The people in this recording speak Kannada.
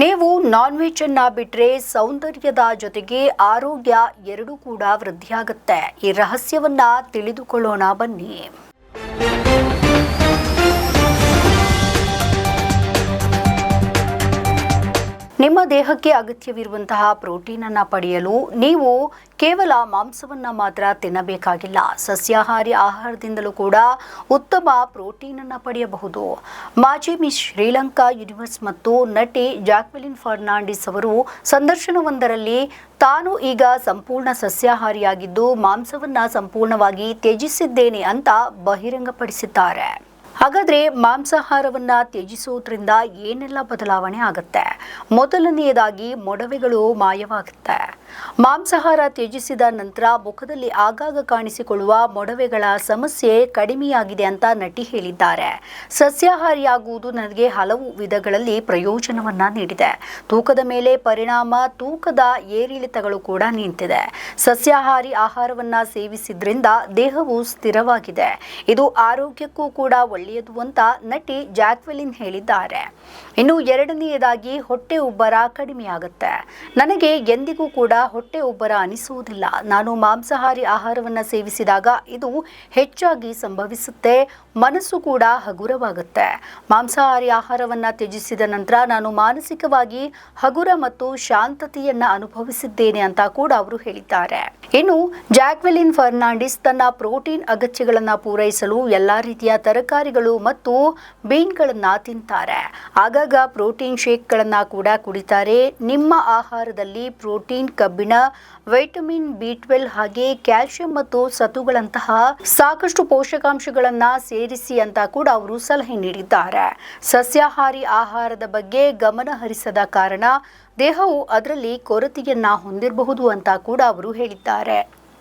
ನೀವು ನಾನ್ ವೆಜ್ ಅನ್ನ ಬಿಟ್ರೆ ಸೌಂದರ್ಯದ ಜೊತೆಗೆ ಆರೋಗ್ಯ ಎರಡೂ ಕೂಡ ವೃದ್ಧಿಯಾಗುತ್ತೆ. ಈ ರಹಸ್ಯವನ್ನ ತಿಳಿದುಕೊಳ್ಳೋಣ ಬನ್ನಿ. ನಿಮ್ಮ ದೇಹಕ್ಕೆ ಅಗತ್ಯವಿರುವಂತಹ ಪ್ರೋಟೀನ್ ಅನ್ನ ಪಡೆಯಲು ನೀವು ಕೇವಲ ಮಾಂಸವನ್ನ ಮಾತ್ರ ತಿನ್ನಬೇಕಾಗಿಲ್ಲ. ಸಸ್ಯಾಹಾರಿ ಆಹಾರದಿಂದಲೂ ಕೂಡ ಉತ್ತಮ ಪ್ರೋಟೀನ್ ಅನ್ನ ಪಡೆಯಬಹುದು. ಮಾಜಿ ಮಿಸ್ ಶ್ರೀಲಂಕಾ ಯೂನಿವರ್ಸ್ ಮತ್ತು ನಟಿ ಜಾಕ್ವೆಲಿನ್ ಫರ್ನಾಂಡಿಸ್ ಅವರು ಸಂದರ್ಶನವೊಂದರಲ್ಲಿ ತಾನು ಈಗ ಸಂಪೂರ್ಣ ಸಸ್ಯಾಹಾರಿಯಾಗಿದ್ದು ಮಾಂಸವನ್ನ ಸಂಪೂರ್ಣವಾಗಿ ತ್ಯಜಿಸಿದ್ದೇನೆ ಅಂತ ಬಹಿರಂಗಪಡಿಸಿದ್ದಾರೆ. ಹಾಗಾದ್ರೆ ಮಾಂಸಾಹಾರವನ್ನ ತ್ಯಜಿಸೋದ್ರಿಂದ ಏನೆಲ್ಲ ಬದಲಾವಣೆ ಆಗುತ್ತೆ? ಮೊದಲನೆಯದಾಗಿ ಮೊಡವೆಗಳು ಮಾಯವಾಗುತ್ತೆ. ಮಾಂಸಾಹಾರ ತ್ಯಜಿಸಿದ ನಂತರ ಮುಖದಲ್ಲಿ ಆಗಾಗ ಕಾಣಿಸಿಕೊಳ್ಳುವ ಮೊಡವೆಗಳ ಸಮಸ್ಯೆ ಕಡಿಮೆಯಾಗಿದೆ ಅಂತ ನಟಿ ಹೇಳಿದ್ದಾರೆ. ಸಸ್ಯಾಹಾರಿಯಾಗುವುದು ನನಗೆ ಹಲವು ವಿಧಗಳಲ್ಲಿ ಪ್ರಯೋಜನವನ್ನ ನೀಡಿದೆ. ತೂಕದ ಮೇಲೆ ಪರಿಣಾಮ, ತೂಕದ ಏರಿಳಿತಗಳು ಕೂಡ ನಿಂತಿದೆ. ಸಸ್ಯಾಹಾರಿ ಆಹಾರವನ್ನ ಸೇವಿಸಿದ್ರಿಂದ ದೇಹವು ಸ್ಥಿರವಾಗಿದೆ. ಇದು ಆರೋಗ್ಯಕ್ಕೂ ಕೂಡ ಒಳ್ಳೆಯದು ಅಂತ ನಟಿ ಜಾಕ್ವೆಲಿನ್ ಹೇಳಿದ್ದಾರೆ. ಇನ್ನು ಎರಡನೆಯದಾಗಿ ಹೊಟ್ಟೆ ಉಬ್ಬರ ಕಡಿಮೆಯಾಗುತ್ತೆ. ನನಗೆ ಎಂದಿಗೂ ಕೂಡ ಹೊಟ್ಟೆ ಉಬ್ಬರ ಅನಿಸುವುದಿಲ್ಲ. ನಾನು ಮಾಂಸಾಹಾರಿ ಆಹಾರವನ್ನ ಸೇವಿಸಿದಾಗ ಇದು ಹೆಚ್ಚಾಗಿ ಸಂಭವಿಸುತ್ತೆ. ಮನಸ್ಸು ಕೂಡ ಹಗುರವಾಗುತ್ತೆ. ಮಾಂಸಾಹಾರಿ ಆಹಾರವನ್ನ ತ್ಯಜಿಸಿದ ನಂತರ ನಾನು ಮಾನಸಿಕವಾಗಿ ಹಗುರ ಮತ್ತು ಶಾಂತತೆಯನ್ನು ಅನುಭವಿಸಿದ್ದೇನೆ ಅಂತ ಕೂಡ ಅವರು ಹೇಳಿದ್ದಾರೆ. ಇನ್ನು ಜಾಕ್ವೆಲಿನ್ ಫರ್ನಾಂಡಿಸ್ ತನ್ನ ಪ್ರೋಟೀನ್ ಅಗತ್ಯಗಳನ್ನು ಪೂರೈಸಲು ಎಲ್ಲಾ ರೀತಿಯ ತರಕಾರಿಗಳು ಮತ್ತು ಬೀನ್ಗಳನ್ನು ತಿಂತಾರೆ. ಆಗಾಗ ಪ್ರೋಟೀನ್ ಶೇಕ್ಗಳನ್ನು ಕೂಡ ಕುಡಿತಾರೆ. ನಿಮ್ಮ ಆಹಾರದಲ್ಲಿ ಪ್ರೋಟೀನ್, ಕಬ್ಬಿಣ, ವೈಟಮಿನ್ ಬಿ ಟ್ವೆಲ್ ಹಾಗೆ ಕ್ಯಾಲ್ಸಿಯಂ ಮತ್ತು ಸತುಗಳಂತಹ ಸಾಕಷ್ಟು ಪೋಷಕಾಂಶಗಳನ್ನು ಸೇರಿಸಿ ಅಂತ ಕೂಡ ಅವರು ಸಲಹೆ ನೀಡಿದ್ದಾರೆ. ಸಸ್ಯಾಹಾರಿ ಆಹಾರದ ಬಗ್ಗೆ ಗಮನ ಹರಿಸದ ಕಾರಣ ದೇಹವು ಅದರಲ್ಲಿ ಕೊರತೆಯನ್ನ ಹೊಂದಿರಬಹುದು ಅಂತ ಕೂಡ ಅವರು ಹೇಳಿದ್ದಾರೆ.